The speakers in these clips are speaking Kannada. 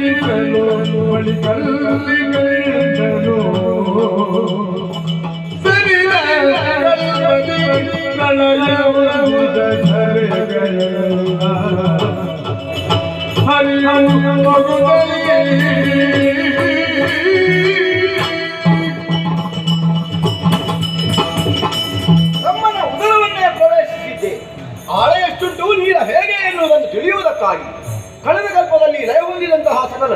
ಸಿಗಲಿದನು ನೋಡಿ ಕಲ್ಲಿ ಮಗುದಲ್ಲಿ ಬ್ರಹ್ಮನ ಉದರವನ್ನೇ ಪ್ರವೇಶಿಸಿದ್ದೆ. ಆಳ ಎಷ್ಟುಂಟು, ನೀರ ಹೇಗೆ ಎನ್ನುವುದನ್ನು ತಿಳಿಯುವುದಕ್ಕಾಗಿ. ಕಳೆದ ಕಲ್ಪದಲ್ಲಿ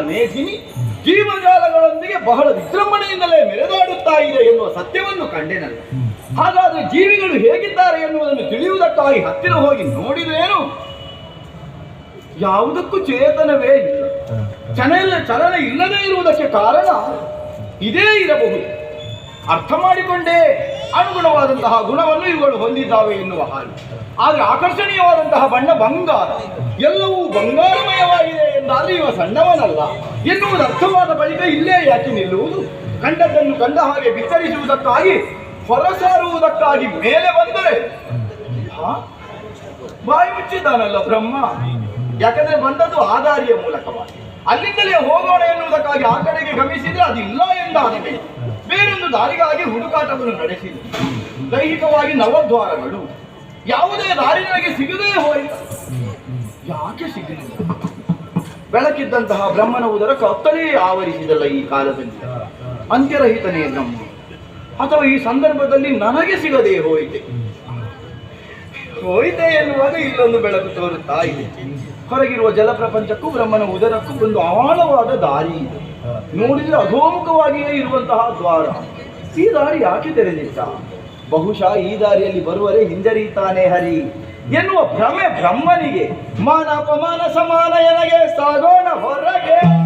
ಮೇಧಿನಿ ಜೀವಜಾಲಗಳೊಂದಿಗೆ ಬಹಳ ವಿಜೃಂಭಣೆಯಿಂದಲೇ ಮೆರೆದಾಡುತ್ತಾ ಇದೆ ಎನ್ನುವ ಸತ್ಯವನ್ನು ಕಂಡೆನಲ್ಲ. ಹಾಗಾದ್ರೆ ಜೀವಿಗಳು ಹೇಗಿದ್ದಾರೆ ಎನ್ನುವುದನ್ನು ತಿಳಿಯುವುದಕ್ಕಾಗಿ ಹತ್ತಿರ ಹೋಗಿ ನೋಡಿದ್ರೇನು? ಯಾವುದಕ್ಕೂ ಚೇತನವೇ ಇಲ್ಲ. ಚಲನೆ ಚಲನೆ ಇಲ್ಲದೇ ಇರುವುದಕ್ಕೆ ಕಾರಣ ಇದೇ ಇರಬಹುದು. ಅರ್ಥ ಮಾಡಿಕೊಂಡೇ ಅನುಗುಣವಾದಂತಹ ಗುಣವನ್ನು ಇವುಗಳು ಹೊಂದಿದ್ದಾವೆ ಎನ್ನುವ ಹಾಗೆ. ಆದರೆ ಆಕರ್ಷಣೀಯವಾದಂತಹ ಬಣ್ಣ ಬಂಗಾರ. ಎಲ್ಲವೂ ಬಂಗಾರಮಯವಾಗಿದೆ ಎಂದಾದ್ರೆ ಇವ ಸಣ್ಣವನಲ್ಲ. ಎನ್ನುವುದು ಅರ್ಥವಾದ ಬಳಿಕ ಇಲ್ಲೇ ಯಾಕೆ ನಿಲ್ಲುವುದು? ಕಂಡದ್ದನ್ನು ಕಂಡ ಹಾಗೆ ಬಿತ್ತರಿಸುವುದಕ್ಕಾಗಿ, ಹೊರಸಾರುವುದಕ್ಕಾಗಿ ಮೇಲೆ ಬಂದರೆ? ಬಾಯಿ ಮುಚ್ಚಿದ್ದಾನಲ್ಲ ಬ್ರಹ್ಮ? ಯಾಕಂದ್ರೆ ಬಂದದ್ದು ಆದಾರಿಯ ಮೂಲಕವಾಗಿ. ಅಲ್ಲಿಂದಲೇ ಹೋಗೋಣ ಎನ್ನುವುದಕ್ಕಾಗಿ ಆ ಕಡೆಗೆ ಗಮಿಸಿದ್ರೆ ಅದಿಲ್ಲ ಎಂದಾದ ಮೇಲೆ ಬೇರೊಂದು ದಾರಿಗಾಗಿ ಹುಡುಕಾಟವನ್ನು ನಡೆಸಿದೆ. ದೈಹಿಕವಾಗಿ ನವದ್ವಾರಗಳು. ಯಾವುದೇ ದಾರಿ ನನಗೆ ಸಿಗದೇ ಹೋಯಿತು. ಯಾಕೆ ಸಿಗಲಿಲ್ಲ? ಬೆಳಕಿದ್ದಂತಹ ಬ್ರಹ್ಮನ ಉದರ ಕತ್ತಲೇ ಆವರಿಸಿದಲ್ಲ ಈ ಕಾಲದಲ್ಲಿ. ಅಂತ್ಯರಹಿತನೇ ಬ್ರಹ್ಮ ಅಥವಾ ಈ ಸಂದರ್ಭದಲ್ಲಿ ನನಗೆ ಸಿಗದೆ ಹೋಯಿತೆ. ಹೋಯಿತೆ ಎನ್ನುವಾಗ ಇಲ್ಲೊಂದು ಬೆಳಕು ತೋರುತ್ತಾ ಇದೆ. ಹೊರಗಿರುವ ಜಲಪ್ರಪಂಚಕ್ಕೂ ಬ್ರಹ್ಮನ ಉದರಕ್ಕೂ ಒಂದು ಆಳವಾದ ದಾರಿ ಇದೆ. ನೋಡಿದ್ರೆ ಅಧೋಮುಖವಾಗಿಯೇ ಇರುವಂತಹ ದ್ವಾರ. ಈ ದಾರಿ ಯಾಕೆ ತೆರೆದಿತ್ತ ಬಹುಶಃ ಈ ದಾರಿಯಲ್ಲಿ ಬರುವರೆ ಹಿಂಜರಿತಾನೆ ಹರಿ. ಎನ್ನುವ ಭ್ರಮೆ ಬ್ರಹ್ಮನಿಗೆ. ಮಾನ ಅಪಮಾನ ಸಮಾನ ಎನಗೆ ಸಾಗೋಣ ಹೊರಗೆ.